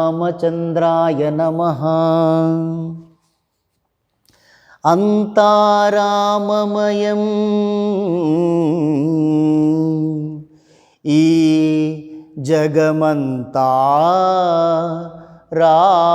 रामचन्द्राय नमः। अन्ताराममयम् ई जगमन्ता राममयम्।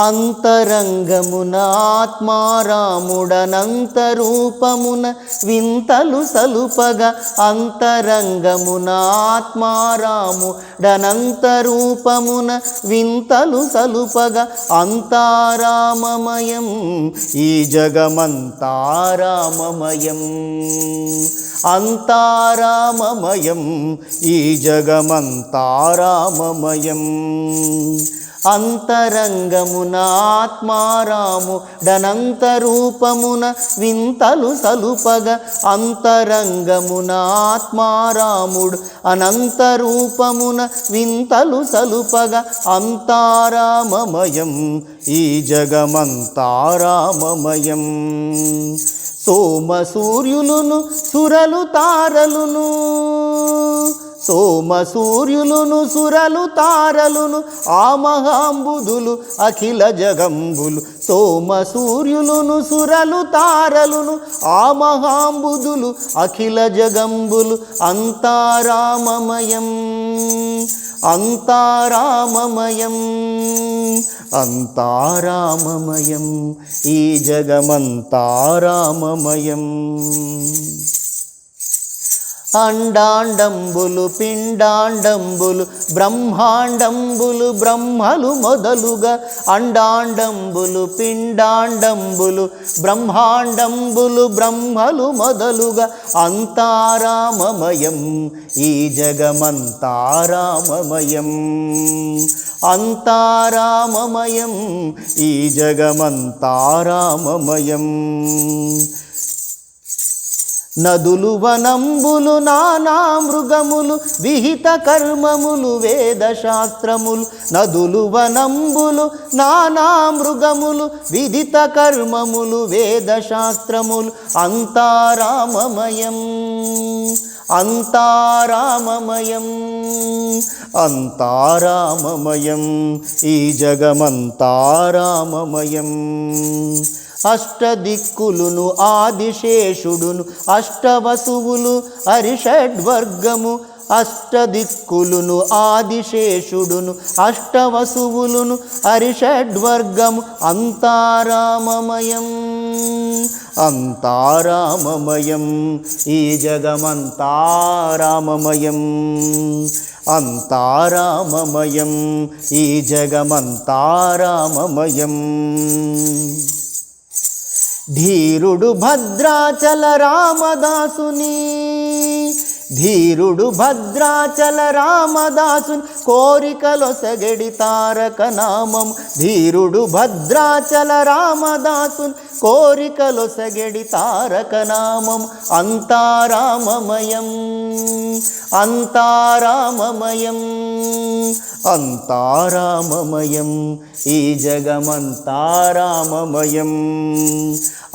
అంతరంగమున ఆత్మారాముడనంత రూపమున వింతలు సలుపగా అంతరంగమున ఆత్మారాముడనంత రూపమున వింతలు సలుపగా అంతారామమయం ఈ జగమంతారామమయం. అంతారామమయం ఈ జగమంతారామమయం. అంతరంగమున ఆత్మారాము డనంతరూపమున వింతలు సలుపగ అంతరంగమున ఆత్మారాముడు అనంతరూపమున వింతలు సలుపగ అంతారామమయం ఈ జగమంతారామమయం. సోమ సూర్యులును సురలు తారలును సోమ సూర్యులును సురలు తారలును ఆ మహాంబుధులు అఖిల జగంబులు. సోమ సూర్యులును సురలు తారలును ఆ మహాంబుధులు అఖిల జగంబులు. అంతారామమయం అంతారామమయం అంతారామమయం ఈ జగమంతారామమయం. అండాండంబులు పిండాండంబులు బ్రహ్మాండంబులు బ్రహ్మలు మొదలుగా. అండాండంబులు పిండాండంబులు బ్రహ్మాండంబులు బ్రహ్మలు మొదలుగా. అంతారామమయం ఈ జగమంతారామమయం. అంతారామమయం ఈ జగమంతారామమయం. నదులు వనంబులు నానా మృగములు విహిత కర్మములు వేద శాస్త్రములు నదులు వనంబులు నానా మృగములు విదిత కర్మములు వేద శాస్త్రములు అంతారామమయం అంతారామమయం అంతారామమయం ఈ జగమంతారామమయం. అష్టదిక్కులును ఆదిశేషుడును అష్టవసువులు అరిషడ్వర్గము అష్టదిక్కులును ఆదిశేషుడును అష్టవసువులును అరిషడ్వర్గము అంతారామమయం అంతారామమయం ఈ జగమంతారామమయం అంతారామమయం ఈ జగమంతారామమయం. ధీరుడు భద్రాచల రామదాసుని. ధీరుడు భద్రాచల రామదాసుని కోరికలొసగడి తారక నామం ధీరుడు భద్రాచల రామదాసుని కోరికలొసగడి తారక నామం అంతారామమయం అంతారామమయం అంతారామమయం ఈ జగమంతారామమయం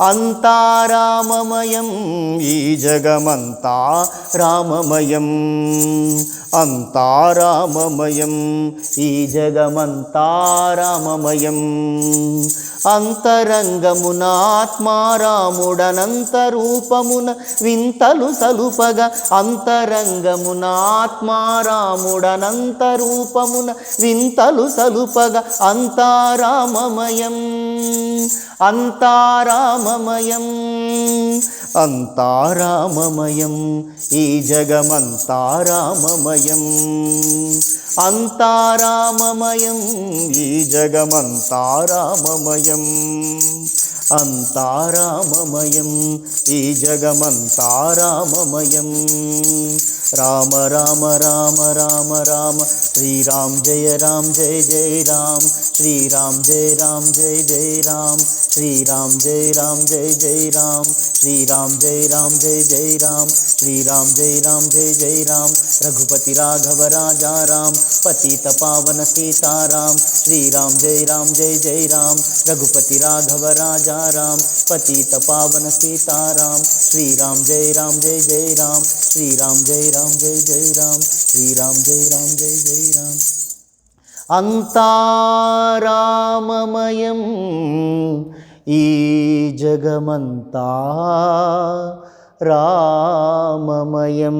అంతారామమయం ఈ జగమంతా రామమయం అంతారామమయం ఈ జగమంతారామమయం. అంతరంగమునాత్మారాముడనంత రూపమున వింతలు సలుపగా అంతరంగమున ఆత్మారాముడనంతరూపమున వింతలు సలుపగా అంతారామమయం అంతారామమయం అంతారామమయం. ఈ జగమంతారామమయం అంతారామమయం. ఈ జగమంతారామమయం. అంతా రామమయం ఈ జగమంతా రామమయం రామ రామ రామ రామ రామ శ్రీరామ్ జయ రామ్ జయ జయ రామ్ శ్రీరామ్ జయ రామ్ జయ జయ రామ్ श्री राम जय राम जय जय राम श्री राम जय राम जय जय राम श्री राम जय राम जय जय राम, रघुपति राघव राजा राम पति तपावन सीता राम श्री राम जय राम जय जय राम, रघुपति राघव राजा राम पति तपावन सीता राम श्री राम जय राम जय जय राम श्री राम जय राम जय जय राम श्री राम जय राम जय जय राम। రామమయం ఈ జగమంతా రామమయం